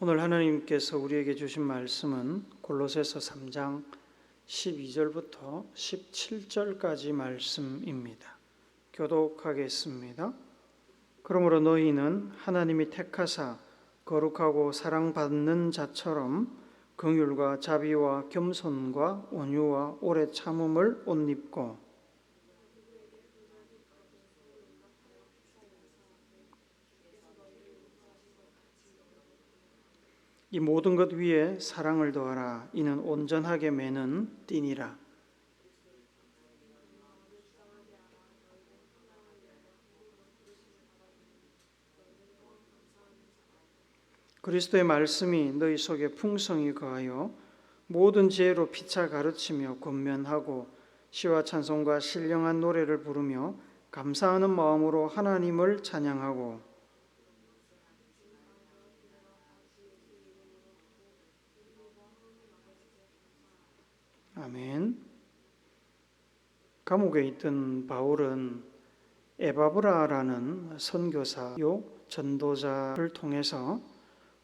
오늘 하나님께서 우리에게 주신 말씀은 골로새서 3장 12절부터 17절까지 말씀입니다. 교독하겠습니다. 그러므로 너희는 하나님이 택하사 거룩하고 사랑받는 자처럼 긍휼과 자비와 겸손과 온유와 오래 참음을 옷 입고 이 모든 것 위에 사랑을 더하라. 이는 온전하게 매는 띠니라. 그리스도의 말씀이 너희 속에 풍성히 거하여 모든 지혜로 피차 가르치며 권면하고 시와 찬송과 신령한 노래를 부르며 감사하는 마음으로 하나님을 찬양하고 아멘. 감옥에 있던 바울은 에바브라라는 선교사요 전도자를 통해서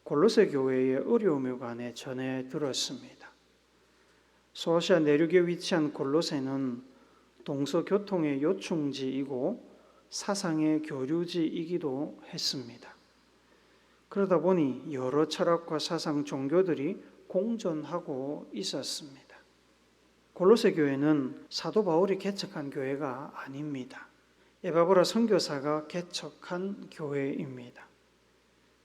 골로새 교회의 어려움에 관해 전해 들었습니다. 소아시아 내륙에 위치한 골로새는 동서 교통의 요충지이고 사상의 교류지이기도 했습니다. 그러다 보니 여러 철학과 사상 종교들이 공존하고 있었습니다. 골로새 교회는 사도 바울이 개척한 교회가 아닙니다. 에바브라 선교사가 개척한 교회입니다.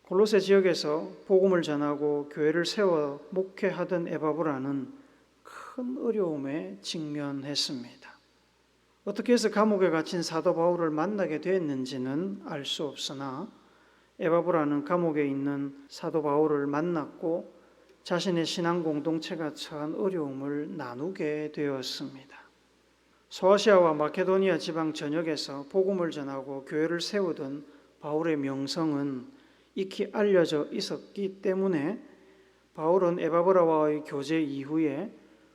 골로새 지역에서 복음을 전하고 교회를 세워 목회하던 에바브라는 큰 어려움에 직면했습니다. 어떻게 해서 감옥에 갇힌 사도 바울을 만나게 됐는지는 알 수 없으나 에바브라는 감옥에 있는 사도 바울을 만났고 자신의 신앙 공동체가 처한 어려움을 나누게 되었습니다. 소아시아와 마케도니아 지방 전역에서 복음을 전하고 교회를 세우던 바울의 명성은 익히 알려져 있었기 때문에 바울은 에바브라와의 교제 이후에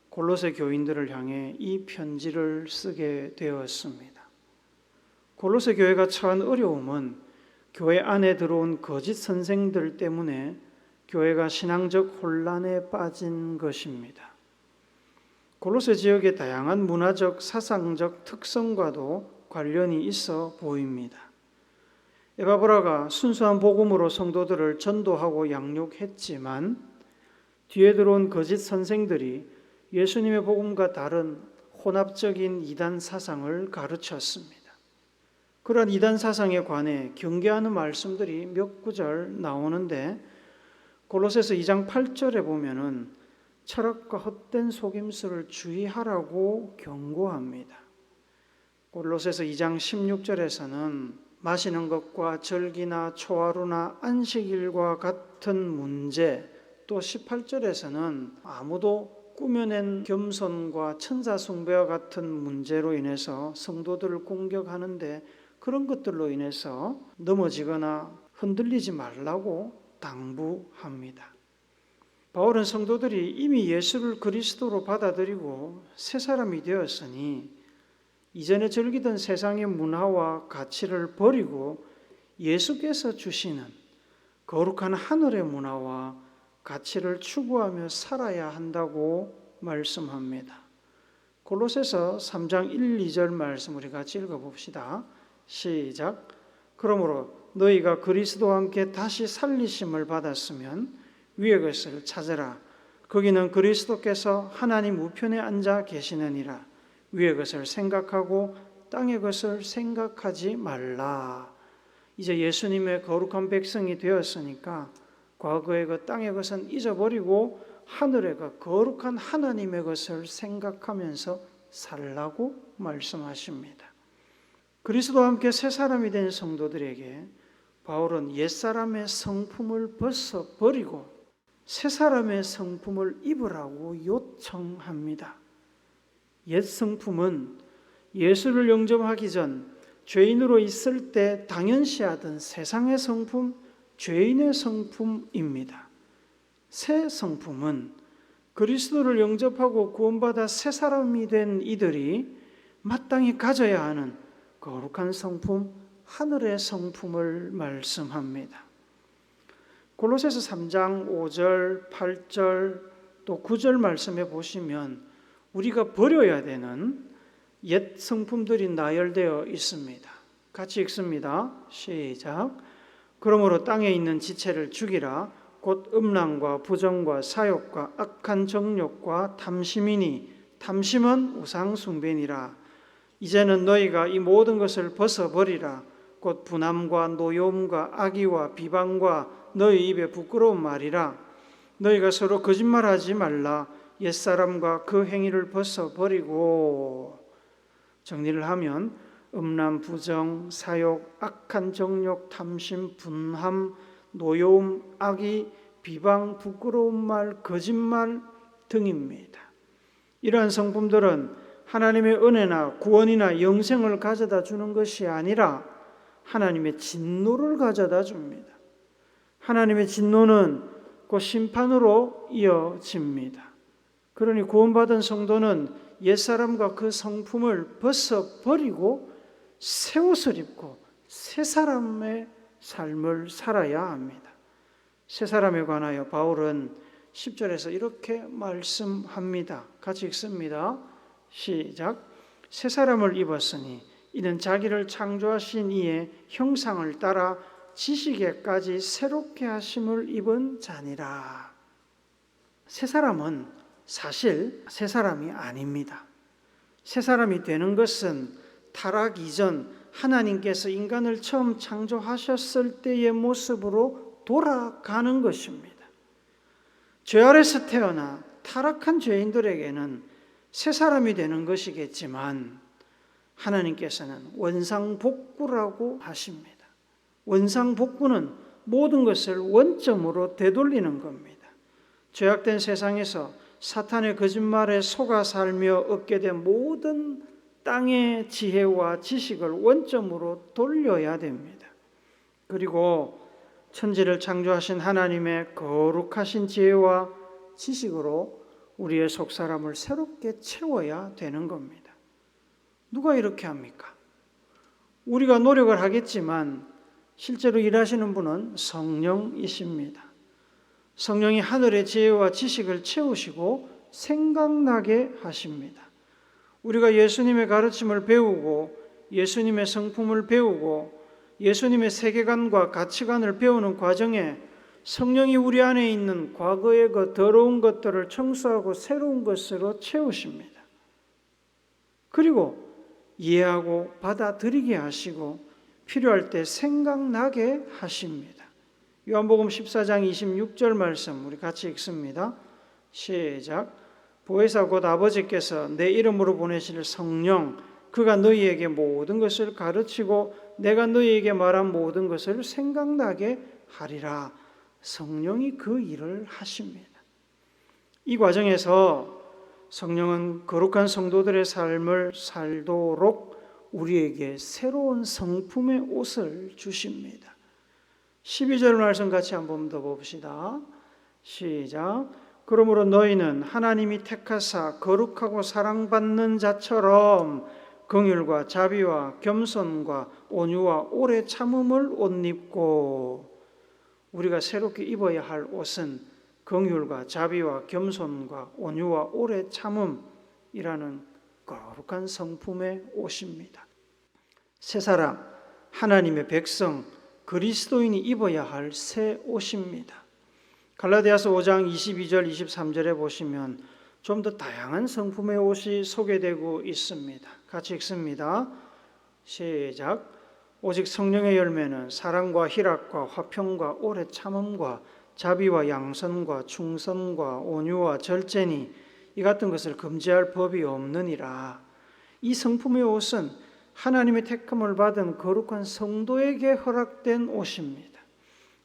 골로새 교인들을 향해 이 편지를 쓰게 되었습니다. 골로새 교회가 처한 어려움은 교회 안에 들어온 거짓 선생들 때문에 교회가 신앙적 혼란에 빠진 것입니다. 골로새 지역의 다양한 문화적, 사상적 특성과도 관련이 있어 보입니다. 에바브라가 순수한 복음으로 성도들을 전도하고 양육했지만 뒤에 들어온 거짓 선생들이 예수님의 복음과 다른 혼합적인 이단 사상을 가르쳤습니다. 그런 이단 사상에 관해 경계하는 말씀들이 몇 구절 나오는데 골로새서 2장 8절에 보면은 철학과 헛된 속임수를 주의하라고 경고합니다. 골로새서 2장 16절에서는 마시는 것과 절기나 초하루나 안식일과 같은 문제 또 18절에서는 아무도 꾸며낸 겸손과 천사 숭배와 같은 문제로 인해서 성도들을 공격하는데 그런 것들로 인해서 넘어지거나 흔들리지 말라고 당부합니다. 바울은 성도들이 이미 예수를 그리스도로 받아들이고 새 사람이 되었으니 이전에 즐기던 세상의 문화와 가치를 버리고 예수께서 주시는 거룩한 하늘의 문화와 가치를 추구하며 살아야 한다고 말씀합니다. 골로새서 3장 1, 2절 말씀 우리 같이 읽어 봅시다. 시작. 그러므로 너희가 그리스도와 함께 다시 살리심을 받았으면 위의 것을 찾으라. 거기는 그리스도께서 하나님 우편에 앉아 계시느니라. 위의 것을 생각하고 땅의 것을 생각하지 말라. 이제 예수님의 거룩한 백성이 되었으니까 과거의 그 땅의 것은 잊어버리고 하늘의 그 거룩한 하나님의 것을 생각하면서 살라고 말씀하십니다. 그리스도와 함께 새 사람이 된 성도들에게 바울은 옛사람의 성품을 벗어 버리고 새 사람의 성품을 입으라고 요청합니다. 옛 성품은 예수를 영접하기 전 죄인으로 있을 때 당연시 하던 세상의 성품, 죄인의 성품입니다. 새 성품은 그리스도를 영접하고 구원받아 새 사람이 된 이들이 마땅히 가져야 하는 거룩한 성품, 하늘의 성품을 말씀합니다. 골로새서 3장 5절, 8절 또 9절 말씀에 보시면 우리가 버려야 되는 옛 성품들이 나열되어 있습니다. 같이 읽습니다. 시작. 그러므로 땅에 있는 지체를 죽이라 곧 음란과 부정과 사욕과 악한 정욕과 탐심이니 탐심은 우상 숭배니라. 이제는 너희가 이 모든 것을 벗어 버리라. 곧 분함과 노여움과 악의와 비방과 너희 입에 부끄러운 말이라. 너희가 서로 거짓말하지 말라. 옛 사람과 그 행위를 벗어 버리고 정리를 하면 음란, 부정, 사욕, 악한 정욕, 탐심, 분함, 노여움, 악의, 비방, 부끄러운 말, 거짓말 등입니다. 이러한 성품들은 하나님의 은혜나 구원이나 영생을 가져다 주는 것이 아니라 하나님의 진노를 가져다 줍니다. 하나님의 진노는 곧 심판으로 이어집니다. 그러니 구원받은 성도는 옛사람과 그 성품을 벗어버리고 새 옷을 입고 새 사람의 삶을 살아야 합니다. 새 사람에 관하여 바울은 10절에서 이렇게 말씀합니다. 같이 읽습니다. 시작. 새 사람을 입었으니 이는 자기를 창조하신 이의 형상을 따라 지식에까지 새롭게 하심을 입은 자니라. 새 사람은 사실 새 사람이 아닙니다. 새 사람이 되는 것은 타락 이전 하나님께서 인간을 처음 창조하셨을 때의 모습으로 돌아가는 것입니다. 죄 아래서 태어나 타락한 죄인들에게는 새 사람이 되는 것이겠지만 하나님께서는 원상복구라고 하십니다. 원상복구는 모든 것을 원점으로 되돌리는 겁니다. 죄악된 세상에서 사탄의 거짓말에 속아 살며 얻게 된 모든 땅의 지혜와 지식을 원점으로 돌려야 됩니다. 그리고 천지를 창조하신 하나님의 거룩하신 지혜와 지식으로 우리의 속 사람을 새롭게 채워야 되는 겁니다. 누가 이렇게 합니까? 우리가 노력을 하겠지만 실제로 일하시는 분은 성령이십니다. 성령이 하늘의 지혜와 지식을 채우시고 생각나게 하십니다. 우리가 예수님의 가르침을 배우고 예수님의 성품을 배우고 예수님의 세계관과 가치관을 배우는 과정에 성령이 우리 안에 있는 과거의 그 더러운 것들을 청소하고 새로운 것으로 채우십니다. 그리고 이해하고 받아들이게 하시고 필요할 때 생각나게 하십니다. 요한복음 14장 26절 말씀 우리 같이 읽습니다. 시작. 보혜사 곧 아버지께서 내 이름으로 보내실 성령 그가 너희에게 모든 것을 가르치고 내가 너희에게 말한 모든 것을 생각나게 하리라. 성령이 그 일을 하십니다. 이 과정에서 성령은 거룩한 성도들의 삶을 살도록 우리에게 새로운 성품의 옷을 주십니다. 12절 말씀 같이 한번 더 봅시다. 시작. 그러므로 너희는 하나님이 택하사 거룩하고 사랑받는 자처럼 긍휼과 자비와 겸손과 온유와 오래 참음을 옷 입고 우리가 새롭게 입어야 할 옷은 긍휼과 자비와 겸손과 온유와 오래 참음이라는 거룩한 성품의 옷입니다. 새 사람 하나님의 백성 그리스도인이 입어야 할 새 옷입니다. 갈라디아서 5장 22절 23절에 보시면 좀 더 다양한 성품의 옷이 소개되고 있습니다. 같이 읽습니다. 시작. 오직 성령의 열매는 사랑과 희락과 화평과 오래 참음과 자비와 양선과 충성과 온유와 절제니 이 같은 것을 금지할 법이 없느니라. 이 성품의 옷은 하나님의 택함을 받은 거룩한 성도에게 허락된 옷입니다.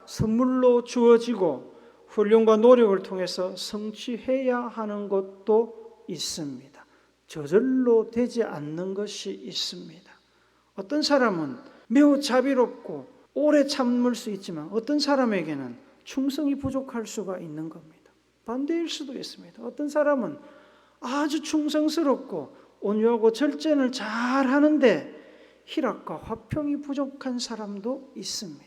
선물로 주어지고 훈련과 노력을 통해서 성취해야 하는 것도 있습니다. 저절로 되지 않는 것이 있습니다. 어떤 사람은 매우 자비롭고 오래 참을 수 있지만 어떤 사람에게는 충성이 부족할 수가 있는 겁니다. 반대일 수도 있습니다. 어떤 사람은 아주 충성스럽고 온유하고 절제를 잘 하는데 희락과 화평이 부족한 사람도 있습니다.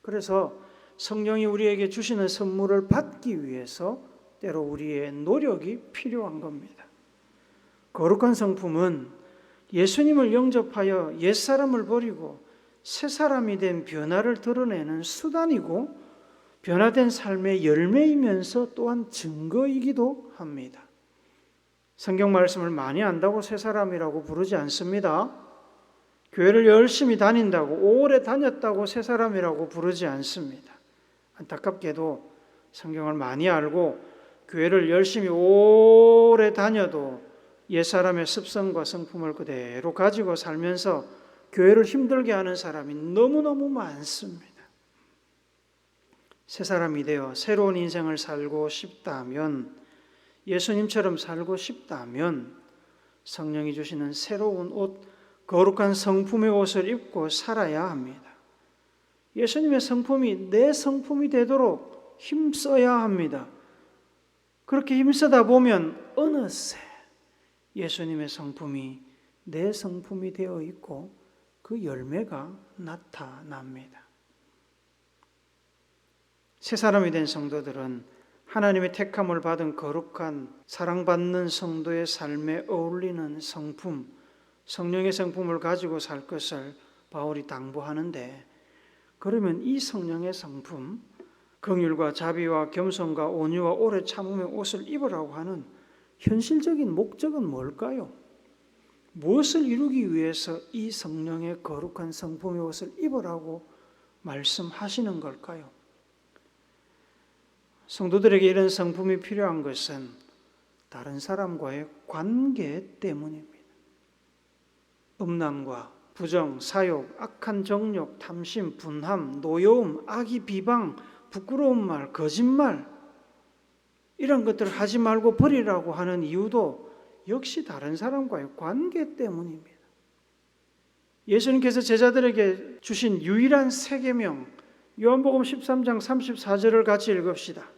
그래서 성령이 우리에게 주시는 선물을 받기 위해서 때로 우리의 노력이 필요한 겁니다. 거룩한 성품은 예수님을 영접하여 옛사람을 버리고 새 사람이 된 변화를 드러내는 수단이고 변화된 삶의 열매이면서 또한 증거이기도 합니다. 성경 말씀을 많이 안다고 새 사람이라고 부르지 않습니다. 교회를 열심히 다닌다고 오래 다녔다고 새 사람이라고 부르지 않습니다. 안타깝게도 성경을 많이 알고 교회를 열심히 오래 다녀도 옛사람의 습성과 성품을 그대로 가지고 살면서 교회를 힘들게 하는 사람이 너무너무 많습니다. 새 사람이 되어 새로운 인생을 살고 싶다면 예수님처럼 살고 싶다면 성령이 주시는 새로운 옷, 거룩한 성품의 옷을 입고 살아야 합니다. 예수님의 성품이 내 성품이 되도록 힘써야 합니다. 그렇게 힘쓰다 보면 어느새 예수님의 성품이 내 성품이 되어 있고 그 열매가 나타납니다. 새 사람이 된 성도들은 하나님의 택함을 받은 거룩한 사랑받는 성도의 삶에 어울리는 성품, 성령의 성품을 가지고 살 것을 바울이 당부하는데 그러면 이 성령의 성품, 긍휼과 자비와 겸손과 온유와 오래 참음의 옷을 입으라고 하는 현실적인 목적은 뭘까요? 무엇을 이루기 위해서 이 성령의 거룩한 성품의 옷을 입으라고 말씀하시는 걸까요? 성도들에게 이런 성품이 필요한 것은 다른 사람과의 관계 때문입니다. 음란과 부정, 사욕, 악한 정욕, 탐심, 분함, 노여움, 악의 비방, 부끄러운 말, 거짓말 이런 것들을 하지 말고 버리라고 하는 이유도 역시 다른 사람과의 관계 때문입니다. 예수님께서 제자들에게 주신 유일한 세계명 요한복음 13장 34절을 같이 읽읍시다.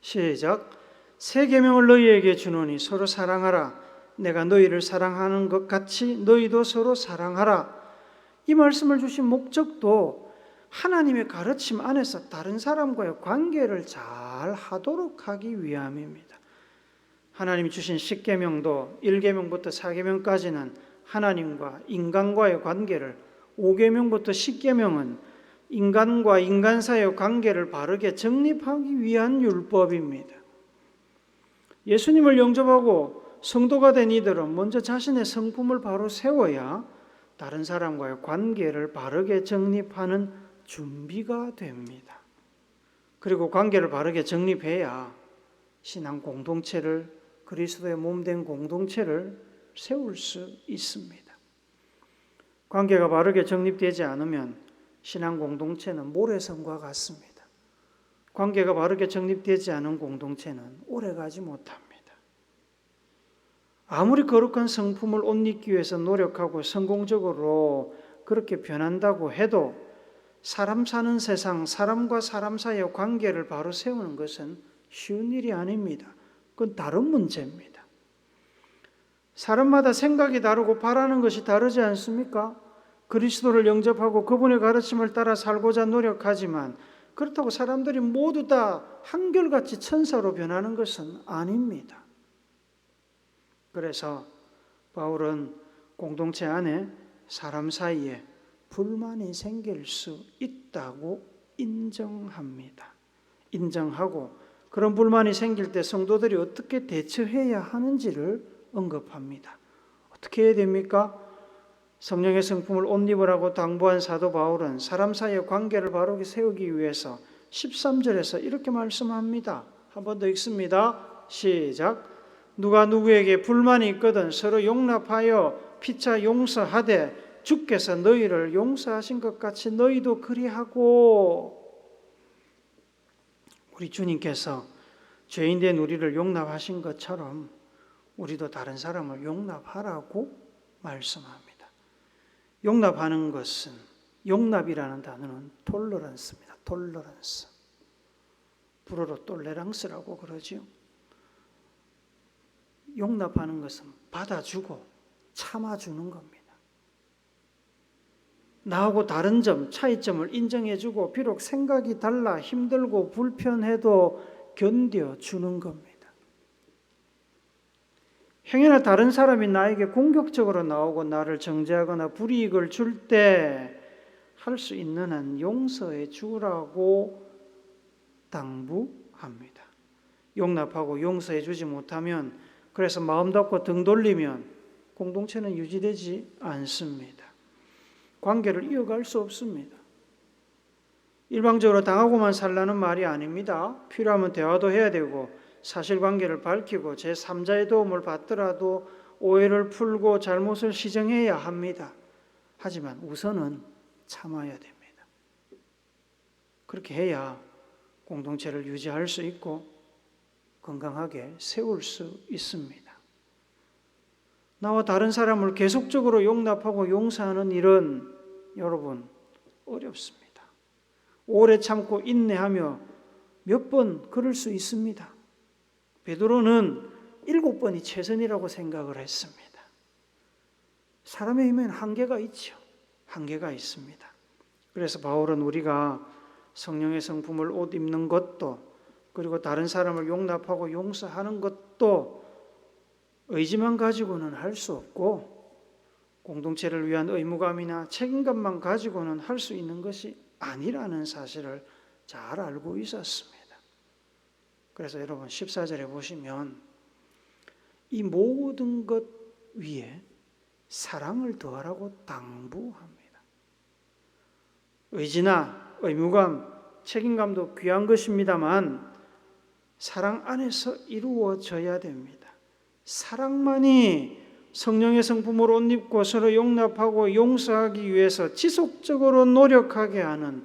시작. 세 계명을 너희에게 주노니 서로 사랑하라. 내가 너희를 사랑하는 것 같이 너희도 서로 사랑하라. 이 말씀을 주신 목적도 하나님의 가르침 안에서 다른 사람과의 관계를 잘 하도록 하기 위함입니다. 하나님이 주신 10계명도 1계명부터 4계명까지는 하나님과 인간과의 관계를 5계명부터 10계명은 인간과 인간 사이의 관계를 바르게 정립하기 위한 율법입니다. 예수님을 영접하고 성도가 된 이들은 먼저 자신의 성품을 바로 세워야 다른 사람과의 관계를 바르게 정립하는 준비가 됩니다. 그리고 관계를 바르게 정립해야 신앙 공동체를 그리스도의 몸된 공동체를 세울 수 있습니다. 관계가 바르게 정립되지 않으면 신앙 공동체는 모래성과 같습니다. 관계가 바르게 정립되지 않은 공동체는 오래가지 못합니다. 아무리 거룩한 성품을 옷 입기 위해서 노력하고 성공적으로 그렇게 변한다고 해도 사람 사는 세상, 사람과 사람 사이의 관계를 바로 세우는 것은 쉬운 일이 아닙니다. 그건 다른 문제입니다. 사람마다 생각이 다르고 바라는 것이 다르지 않습니까? 그리스도를 영접하고 그분의 가르침을 따라 살고자 노력하지만 그렇다고 사람들이 모두 다 한결같이 천사로 변하는 것은 아닙니다. 그래서 바울은 공동체 안에 사람 사이에 불만이 생길 수 있다고 인정합니다. 인정하고 그런 불만이 생길 때 성도들이 어떻게 대처해야 하는지를 언급합니다. 어떻게 해야 됩니까? 성령의 성품을 옷 입으라고 당부한 사도 바울은 사람 사이의 관계를 바르게 세우기 위해서 13절에서 이렇게 말씀합니다. 한 번 더 읽습니다. 시작. 누가 누구에게 불만이 있거든 서로 용납하여 피차 용서하되 주께서 너희를 용서하신 것 같이 너희도 그리하고 우리 주님께서 죄인 된 우리를 용납하신 것처럼 우리도 다른 사람을 용납하라고 말씀합니다. 용납하는 것은 용납이라는 단어는 톨러런스입니다. 톨러런스. 불어로 톨레랑스라고 그러지요. 용납하는 것은 받아주고 참아주는 겁니다. 나하고 다른 점, 차이점을 인정해주고 비록 생각이 달라 힘들고 불편해도 견뎌주는 겁니다. 행여나 다른 사람이 나에게 공격적으로 나오고 나를 정죄하거나 불이익을 줄 때 할 수 있는 한 용서해 주라고 당부합니다. 용납하고 용서해 주지 못하면 그래서 마음 닫고 등 돌리면 공동체는 유지되지 않습니다. 관계를 이어갈 수 없습니다. 일방적으로 당하고만 살라는 말이 아닙니다. 필요하면 대화도 해야 되고 사실관계를 밝히고 제3자의 도움을 받더라도 오해를 풀고 잘못을 시정해야 합니다. 하지만 우선은 참아야 됩니다. 그렇게 해야 공동체를 유지할 수 있고 건강하게 세울 수 있습니다. 나와 다른 사람을 계속적으로 용납하고 용서하는 일은 여러분 어렵습니다. 오래 참고 인내하며 몇 번 그럴 수 있습니다. 베드로는 일곱 번이 최선이라고 생각을 했습니다. 사람의 힘엔 한계가 있죠. 한계가 있습니다. 그래서 바울은 우리가 성령의 성품을 옷 입는 것도 그리고 다른 사람을 용납하고 용서하는 것도 의지만 가지고는 할 수 없고 공동체를 위한 의무감이나 책임감만 가지고는 할 수 있는 것이 아니라는 사실을 잘 알고 있었습니다. 그래서 여러분 14절에 보시면 이 모든 것 위에 사랑을 더하라고 당부합니다. 의지나 의무감, 책임감도 귀한 것입니다만 사랑 안에서 이루어져야 됩니다. 사랑만이 성령의 성품을 옷 입고 서로 용납하고 용서하기 위해서 지속적으로 노력하게 하는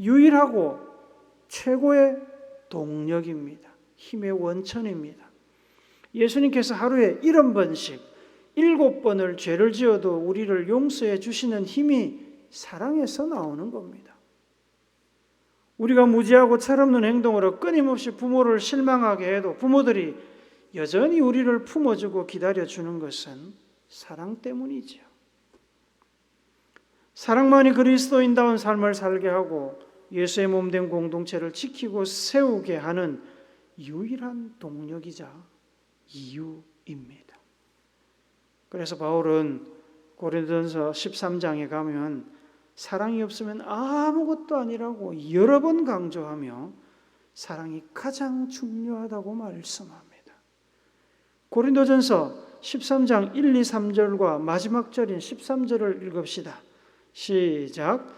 유일하고 최고의 동력입니다. 힘의 원천입니다. 예수님께서 하루에 일흔 번씩 일곱 번을 죄를 지어도 우리를 용서해 주시는 힘이 사랑에서 나오는 겁니다. 우리가 무지하고 철없는 행동으로 끊임없이 부모를 실망하게 해도 부모들이 여전히 우리를 품어주고 기다려주는 것은 사랑 때문이죠. 사랑만이 그리스도인다운 삶을 살게 하고 예수의 몸 된 공동체를 지키고 세우게 하는 유일한 동력이자 이유입니다. 그래서 바울은 고린도전서 13장에 가면 사랑이 없으면 아무것도 아니라고 여러 번 강조하며 사랑이 가장 중요하다고 말씀합니다. 고린도전서 13장 1, 2, 3절과 마지막 절인 13절을 읽읍시다. 시작.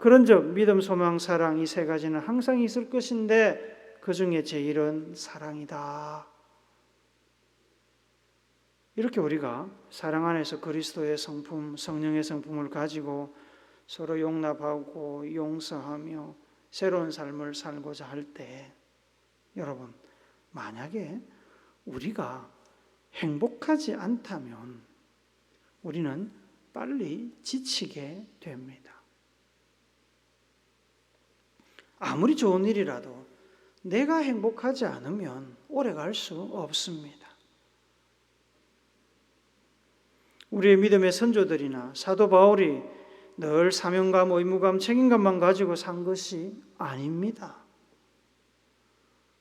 그런즉 믿음 소망 사랑 이 세 가지는 항상 있을 것인데 그 중에 제일은 사랑이다. 이렇게 우리가 사랑 안에서 그리스도의 성품, 성령의 성품을 가지고 서로 용납하고 용서하며 새로운 삶을 살고자 할 때 여러분 만약에 우리가 행복하지 않다면 우리는 빨리 지치게 됩니다. 아무리 좋은 일이라도 내가 행복하지 않으면 오래 갈 수 없습니다. 우리의 믿음의 선조들이나 사도 바울이 늘 사명감, 의무감, 책임감만 가지고 산 것이 아닙니다.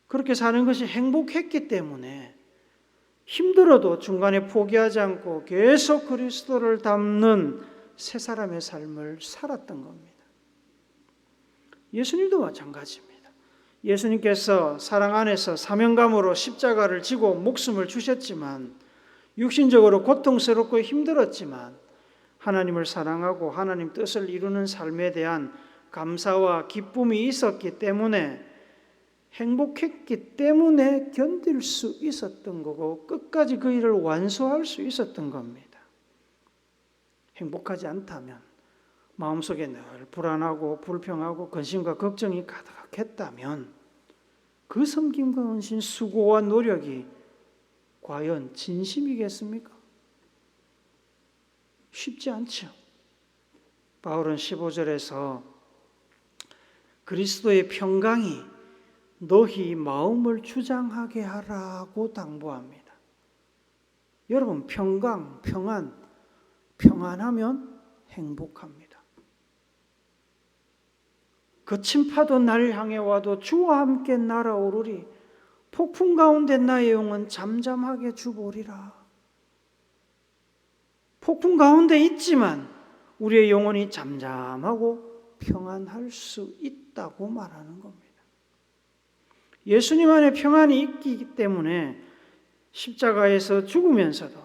그렇게 사는 것이 행복했기 때문에 힘들어도 중간에 포기하지 않고 계속 그리스도를 담는 새 사람의 삶을 살았던 겁니다. 예수님도 마찬가지입니다. 예수님께서 사랑 안에서 사명감으로 십자가를 지고 목숨을 주셨지만 육신적으로 고통스럽고 힘들었지만 하나님을 사랑하고 하나님 뜻을 이루는 삶에 대한 감사와 기쁨이 있었기 때문에 행복했기 때문에 견딜 수 있었던 거고 끝까지 그 일을 완수할 수 있었던 겁니다. 행복하지 않다면 마음속에 늘 불안하고 불평하고 근심과 걱정이 가득했다면 그 섬김과 헌신, 수고와 노력이 과연 진심이겠습니까? 쉽지 않죠. 바울은 15절에서 그리스도의 평강이 너희 마음을 주장하게 하라고 당부합니다. 여러분 평강, 평안, 평안하면 행복합니다. 거친 파도 날 향해 와도 주와 함께 날아오르리 폭풍 가운데 나의 영은 잠잠하게 주보리라. 폭풍 가운데 있지만 우리의 영혼이 잠잠하고 평안할 수 있다고 말하는 겁니다. 예수님 안에 평안이 있기 때문에 십자가에서 죽으면서도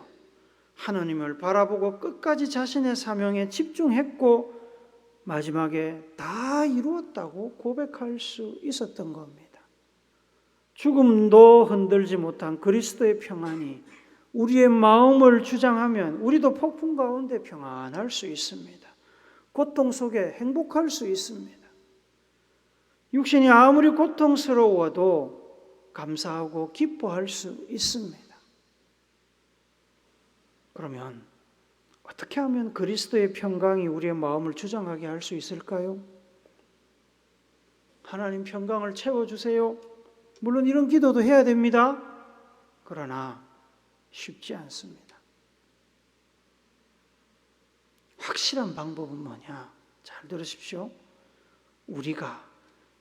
하나님을 바라보고 끝까지 자신의 사명에 집중했고 마지막에 다 이루었다고 고백할 수 있었던 겁니다. 죽음도 흔들지 못한 그리스도의 평안이 우리의 마음을 주장하면 우리도 폭풍 가운데 평안할 수 있습니다. 고통 속에 행복할 수 있습니다. 육신이 아무리 고통스러워도 감사하고 기뻐할 수 있습니다. 그러면 어떻게 하면 그리스도의 평강이 우리의 마음을 주장하게 할 수 있을까요? 하나님 평강을 채워주세요. 물론 이런 기도도 해야 됩니다. 그러나 쉽지 않습니다. 확실한 방법은 뭐냐? 잘 들으십시오. 우리가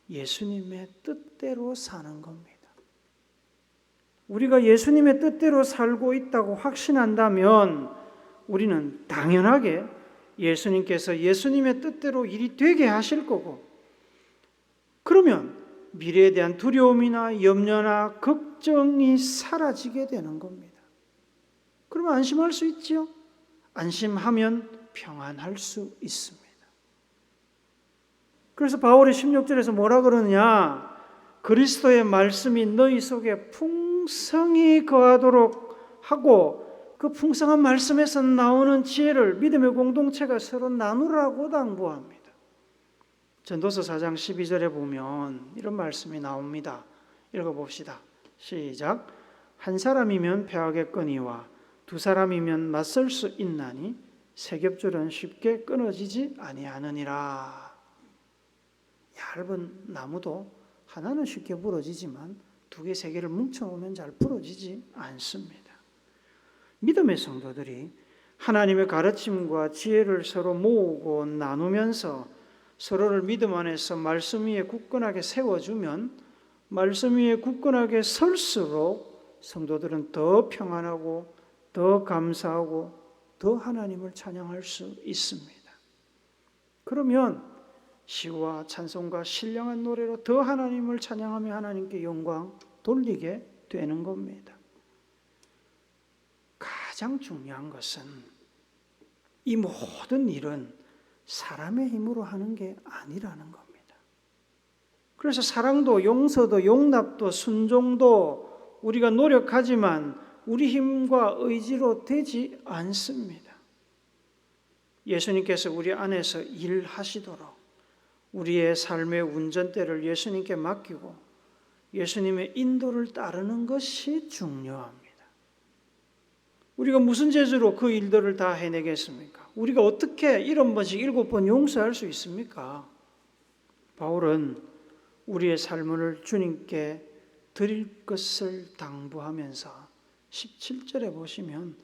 예수님의 뜻대로 사는 겁니다. 우리가 예수님의 뜻대로 살고 있다고 확신한다면 우리는 당연하게 예수님께서 예수님의 뜻대로 일이 되게 하실 거고 그러면 미래에 대한 두려움이나 염려나 걱정이 사라지게 되는 겁니다. 그러면 안심할 수 있지요? 안심하면 평안할 수 있습니다. 그래서 바울이 16절에서 뭐라 그러느냐? 그리스도의 말씀이 너희 속에 풍성히 거하도록 하고 그 풍성한 말씀에서 나오는 지혜를 믿음의 공동체가 서로 나누라고 당부합니다. 전도서 4장 12절에 보면 이런 말씀이 나옵니다. 읽어봅시다. 시작. 한 사람이면 패하겠거니와 두 사람이면 맞설 수 있나니 세 겹줄은 쉽게 끊어지지 아니하느니라. 얇은 나무도 하나는 쉽게 부러지지만 두 개, 세 개를 뭉쳐놓으면 잘 부러지지 않습니다. 믿음의 성도들이 하나님의 가르침과 지혜를 서로 모으고 나누면서 서로를 믿음 안에서 말씀 위에 굳건하게 세워주면 말씀 위에 굳건하게 설수록 성도들은 더 평안하고 더 감사하고 더 하나님을 찬양할 수 있습니다. 그러면 시와 찬송과 신령한 노래로 더 하나님을 찬양하며 하나님께 영광 돌리게 되는 겁니다. 가장 중요한 것은 이 모든 일은 사람의 힘으로 하는 게 아니라는 겁니다. 그래서 사랑도 용서도 용납도 순종도 우리가 노력하지만 우리 힘과 의지로 되지 않습니다. 예수님께서 우리 안에서 일하시도록 우리의 삶의 운전대를 예수님께 맡기고 예수님의 인도를 따르는 것이 중요합니다. 우리가 무슨 재주로 그 일들을 다 해내겠습니까? 우리가 어떻게 일흔 번씩 일곱 번 용서할 수 있습니까? 바울은 우리의 삶을 주님께 드릴 것을 당부하면서 17절에 보시면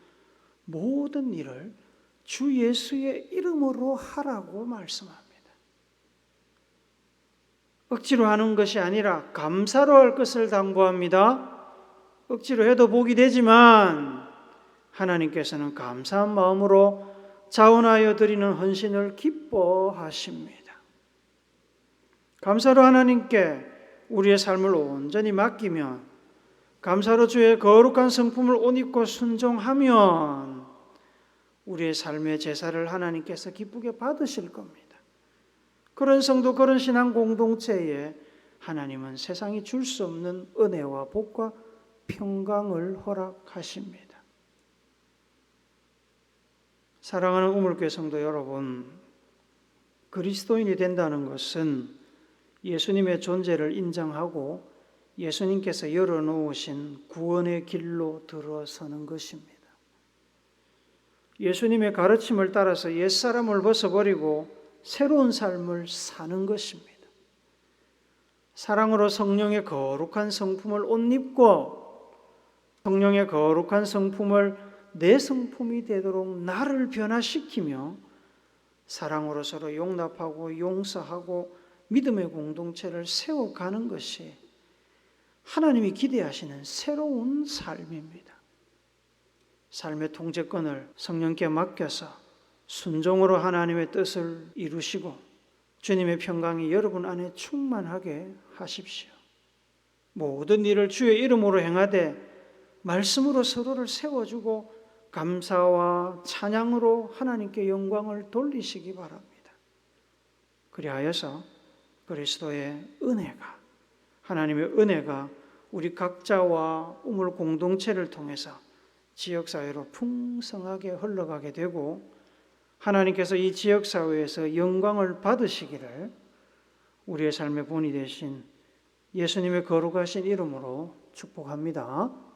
모든 일을 주 예수의 이름으로 하라고 말씀합니다. 억지로 하는 것이 아니라 감사로 할 것을 당부합니다. 억지로 해도 복이 되지만 하나님께서는 감사한 마음으로 자원하여 드리는 헌신을 기뻐하십니다. 감사로 하나님께 우리의 삶을 온전히 맡기면 감사로 주의 거룩한 성품을 옷 입고 순종하면 우리의 삶의 제사를 하나님께서 기쁘게 받으실 겁니다. 그런 성도, 그런 신앙 공동체에 하나님은 세상이 줄 수 없는 은혜와 복과 평강을 허락하십니다. 사랑하는 우물교회 성도 여러분, 그리스도인이 된다는 것은 예수님의 존재를 인정하고 예수님께서 열어놓으신 구원의 길로 들어서는 것입니다. 예수님의 가르침을 따라서 옛사람을 벗어버리고 새로운 삶을 사는 것입니다. 사랑으로 성령의 거룩한 성품을 옷 입고 성령의 거룩한 성품을 내 성품이 되도록 나를 변화시키며 사랑으로 서로 용납하고 용서하고 믿음의 공동체를 세워가는 것이 하나님이 기대하시는 새로운 삶입니다. 삶의 통제권을 성령께 맡겨서 순종으로 하나님의 뜻을 이루시고 주님의 평강이 여러분 안에 충만하게 하십시오. 모든 일을 주의 이름으로 행하되 말씀으로 서로를 세워주고 감사와 찬양으로 하나님께 영광을 돌리시기 바랍니다. 그리하여서 그리스도의 은혜가 하나님의 은혜가 우리 각자와 우물 공동체를 통해서 지역 사회로 풍성하게 흘러가게 되고 하나님께서 이 지역 사회에서 영광을 받으시기를 우리의 삶의 본이 되신 예수님의 거룩하신 이름으로 축복합니다.